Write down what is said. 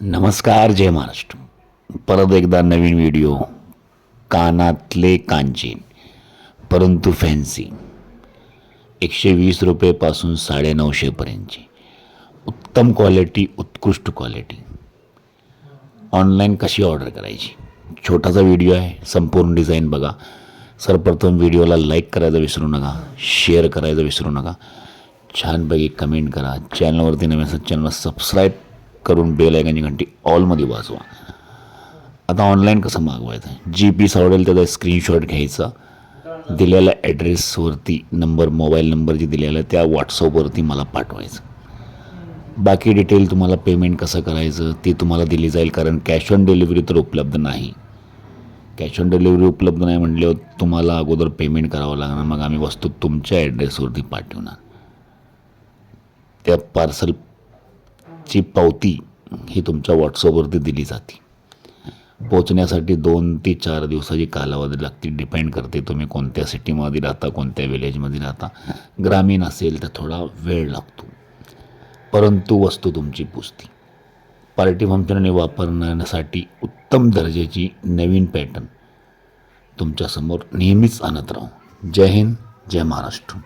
नमस्कार जय महाराष्ट्र. परत एकदा नवीन व्हिडिओ. कानातले कांचीन परंतु फॅन्सी एकशे वीस रुपयेपासून साडेनऊशेपर्यंतची उत्तम क्वालिटी उत्कृष्ट क्वालिटी ऑनलाईन कशी ऑर्डर करायची? छोटासा व्हिडिओ आहे संपूर्ण डिझाईन बघा. सर्वप्रथम व्हिडिओला लाईक करायचं विसरू नका शेअर करायचं विसरू नका. छानपैकी कमेंट करा. चॅनलवरती नवीन असेल चॅनलला सबस्क्राईब करून बेल आयकनची घंटी. ऑलमध्ये वाजवा. आता ऑनलाईन कसं मागवायचं? जी पीस आवडेल त्याचा स्क्रीनशॉट घ्यायचा. दिलेल्या ॲड्रेसवरती नंबर मोबाईल नंबर जे दिलेला आहे त्या व्हॉट्सअपवरती मला पाठवायचं. बाकी डिटेल तुम्हाला पेमेंट कसं करायचं ती तुम्हाला दिली जाईल कारण कॅश ऑन डिलिव्हरी तर उपलब्ध नाही. कॅश ऑन डिलिव्हरी उपलब्ध नाही म्हटल्यावर तुम्हाला अगोदर पेमेंट करावं लागणार. मग आम्ही वस्तू तुमच्या ॲड्रेसवरती पाठवणार. त्या पार्सल ची पावती ही तुमच्या व्हॉट्सअपवरती दिली जाते. पोचण्यासाठी दोन ते चार दिवसाची कालावधी लागते. डिपेंड करते तुम्ही कोणत्या सिटीमध्ये राहता कोणत्या विलेजमध्ये राहता. ग्रामीण असेल तर थोडा वेळ लागतो. परंतु वस्तू तुमची पुसती. पार्टी फंक्शनने वापरण्यासाठी उत्तम दर्जाची नवीन पॅटर्न तुमच्यासमोर नेहमीच आणत राहू. जय हिंद जय महाराष्ट्र.